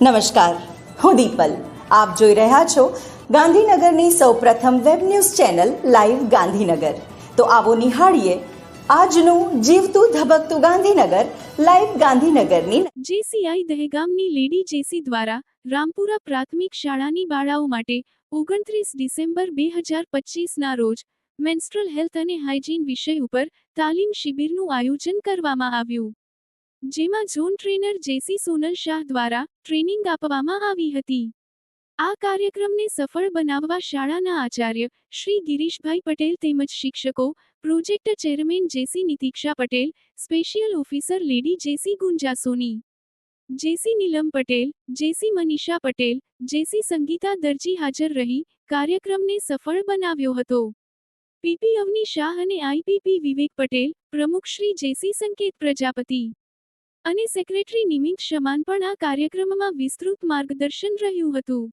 નમસ્કાર. હું દીપલ. આપ જોઈ રહ્યા છો ગાંધીનગરની સૌપ્રથમ web news channel live Gandhinagar. તો આવો નિહાળીએ આજનું જીવતું ધબકતું ગાંધીનગર લાઈવ ગાંધીનગરની જેસીઆઈ દહેગામની લેડી જેસી દ્વારા રામપુરા પ્રાથમિક શાળાની બાળાઓ માટે ઓગણત્રીસ ડિસેમ્બર બે હજાર પચીસના રોજ મેન્સ્ટ્રલ હેલ્થ અને હાઇજીન વિષય ઉપર તાલીમ શિબિરનું આયોજન કરવામાં આવ્યું. જેમાં zone trainer JC Sonal Shah દ્વારા ટ્રેનિંગ આપવામાં આવી હતી. આ કાર્યક્રમને સફળ બનાવવા શાળાના આચાર્ય શ્રી ગિરીશભાઈ પટેલ તેમજ શિક્ષકો, project chairman JC Nitiksha Patel, special officer lady JC Gunjasoni, JC Neelam Patel, JC Manisha Patel, JC Sangeeta Darji હાજર રહી, કાર્યક્રમને સફળ બનાવ્યો હતો. પીપી અવની શાહ અને આઈપીપી વિવેક પટેલ, પ્રમુખ શ્રી જેસી સંકેત પ્રજાપતિ અને સેક્રેટરી નિમિત શમાન પણ આ કાર્યક્રમમાં વિસ્તૃત માર્ગદર્શન રહ્યું હતું.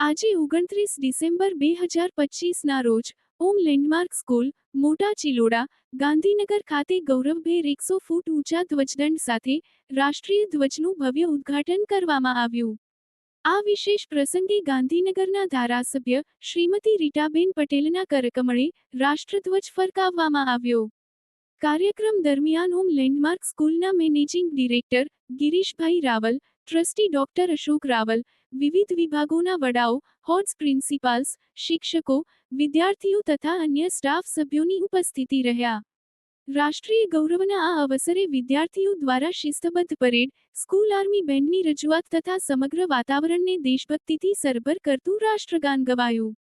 આજે ઓગણત્રીસ ડિસેમ્બર બે હજાર પચીસના રોજ, ઓમ લેન્ડમાર્ક સ્કૂલ, મોટા ચિલોડા, ગાંધીનગર ખાતે ગૌરવભેર એકસો ફૂટ ઊંચા ધ્વજદંડ સાથે રાષ્ટ્રીય ધ્વજનું ભવ્ય ઉદ્ઘાટન કરવામાં આવ્યું. આ વિશેષ પ્રસંગે ગાંધીનગરના ધારાસભ્ય શ્રીમતી રીટાબેન પટેલના કરકમળે રાષ્ટ્રધ્વજ ફરકાવવામાં આવ્યો. કાર્યક્રમ દરમિયાન હોમ લેન્ડમાર્ક સ્કૂલના managing director Girishbhai Raval, trustee doctor Ashok Raval, વિવિધ વિભાગોના વડાઓ, હોર્ડ્સ પ્રિન્સિપાલ્સ, શિક્ષકો, વિદ્યાર્થીઓ તથા અન્ય સ્ટાફ સભ્યોની ઉપસ્થિતિ રહ્યા. રાષ્ટ્રીય ગૌરવના આ અવસરે વિદ્યાર્થીઓ દ્વારા શિસ્તબદ્ધ પરેડ, સ્કૂલ આર્મી બેન્ડની રજૂઆત તથા સમગ્ર વાતાવરણને દેશભક્તિથી સરભર કરતું રાષ્ટ્રગાન ગવાયું.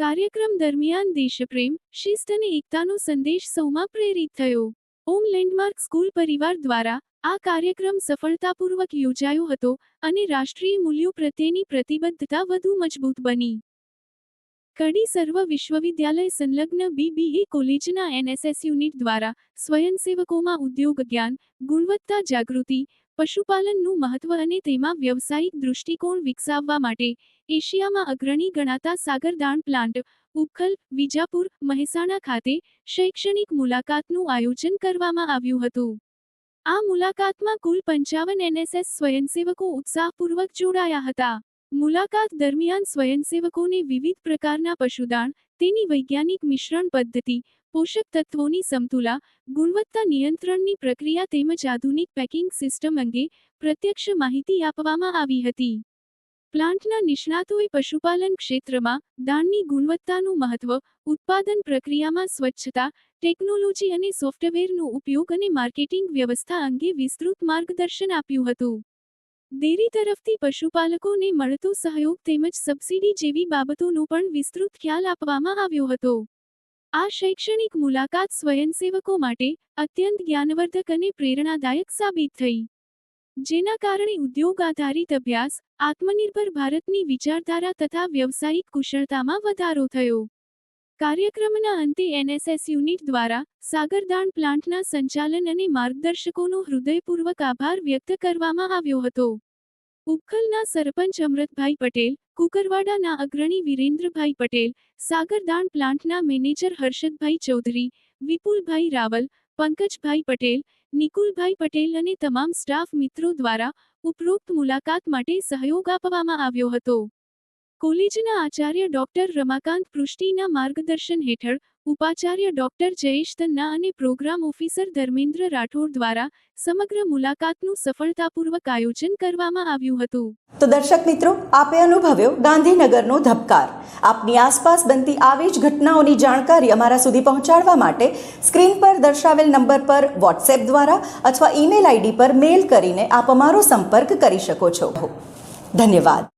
કાર્યક્રમ દરમિયાન દેશપ્રેમ, શિસ્ત અને એકતાનો સંદેશ સૌમાં પ્રેરિત થયો. ઓમ લેન્ડમાર્ક સ્કૂલ પરિવાર દ્વારા આ કાર્યક્રમ સફળતાપૂર્વક યોજાયો હતો અને રાષ્ટ્રીય મૂલ્યો પ્રત્યેની પ્રતિબદ્ધતા વધુ મજબૂત બની. કડી સર્વ વિશ્વવિદ્યાલય સંલગ્ન બીબીએ કોલેજના એનએસએસ યુનિટ દ્વારા સ્વયંસેવકોમાં ઉદ્યોગ જ્ઞાન, ગુણવત્તા જાગૃતિ પશુપાલનનું મહત્વ અને તેમાં વ્યવસાયિક દૃષ્ટિકોણ વિકસાવવા માટે એશિયામાં અગ્રણી ગણાતા સાગરદાણ પ્લાન્ટ, ઉખલ, વિજાપુર, મહેસાણા ખાતે શૈક્ષણિક મુલાકાતનું આયોજન કરવામાં આવ્યું હતું. આ મુલાકાતમાં કુલ પંચાવન એનએસએસ સ્વયંસેવકો ઉત્સાહપૂર્વક જોડાયા હતા. મુલાકાત દરમિયાન સ્વયંસેવકોને વિવિધ પ્રકારના પશુદાણ તેની વૈજ્ઞાનિક મિશ્રણ પદ્ધતિ પોષક તત્વોની સમતુલા, ગુણવત્તા નિયંત્રણની પ્રક્રિયા તેમજ આધુનિક પેકિંગ સિસ્ટમ અંગે પ્રત્યક્ષ માહિતી આપવામાં આવી હતી. પ્લાન્ટના નિષ્ણાતોએ પશુપાલન ક્ષેત્રમાં દાણની ગુણવત્તાનું મહત્વ, ઉત્પાદન પ્રક્રિયામાં સ્વચ્છતા, ટેકનોલોજી અને સોફ્ટવેરનો ઉપયોગ અને માર્કેટિંગ વ્યવસ્થા અંગે વિસ્તૃત માર્ગદર્શન આપ્યું હતું. ડેરી તરફથી પશુપાલકોને મળતો સહયોગ તેમજ સબસિડી જેવી બાબતોનો પણ વિસ્તૃત ખ્યાલ આપવામાં આવ્યો હતો. આ શૈક્ષણિક મુલાકાત સ્વયંસેવકો માટે અત્યંત જ્ઞાનવર્ધક અને પ્રેરણાદાયક સાબિત થઈ. જેના કારણે ઉદ્યોગ આધારિત અભ્યાસ, આત્મનિર્ભર ભારતની વિચારધારા તથા વ્યવસાયિક કુશળતામાં વધારો થયો. કાર્યક્રમના અંતે એનએસએસ યુનિટ દ્વારા સાગરદાણ પ્લાન્ટના સંચાલન અને માર્ગદર્શકોનો હૃદયપૂર્વક આભાર વ્યક્ત કરવામાં આવ્યો હતો. ઉખલના સરપંચ અમૃતભાઈ પટેલ, કુકરવાડાના અગ્રણી વિરેન્દ્રભાઈ પટેલ સાગરદાણ પ્લાન્ટના મેનેજર હર્ષદભાઈ ચૌધરી, વિપુલભાઈ રાવલ, પંકજભાઈ પટેલ, નિકુલભાઈ પટેલ અને તમામ સ્ટાફ મિત્રો દ્વારા ઉપરોક્ત મુલાકાત માટે સહયોગ આપવામાં આવ્યો હતો. કોલેજના આચાર્ય ડોક્ટર રમાકાંત પૃષ્ટિના માર્ગદર્શન હેઠળ ઉપાચાર્ય ડોક્ટર જયેશ તન્ના અને પ્રોગ્રામ ઓફિસર ધર્મેન્દ્ર રાઠોડ દ્વારા સમગ્ર મુલાકાતનું સફળતાપૂર્વક આયોજન કરવામાં આવ્યું હતું. તો દર્શક મિત્રો, આપે અનુભવ્યો ગાંધીનગરનો ધબકાર. આપની આસપાસ બનતી આવી જ ઘટનાઓની જાણકારી અમારા સુધી પહોંચાડવા માટે સ્ક્રીન પર દર્શાવેલ નંબર પર વોટ્સએપ દ્વારા અથવા ઈમેલ આઈડી પર મેલ કરીને આપ અમારો સંપર્ક કરી શકો છો. ધન્યવાદ.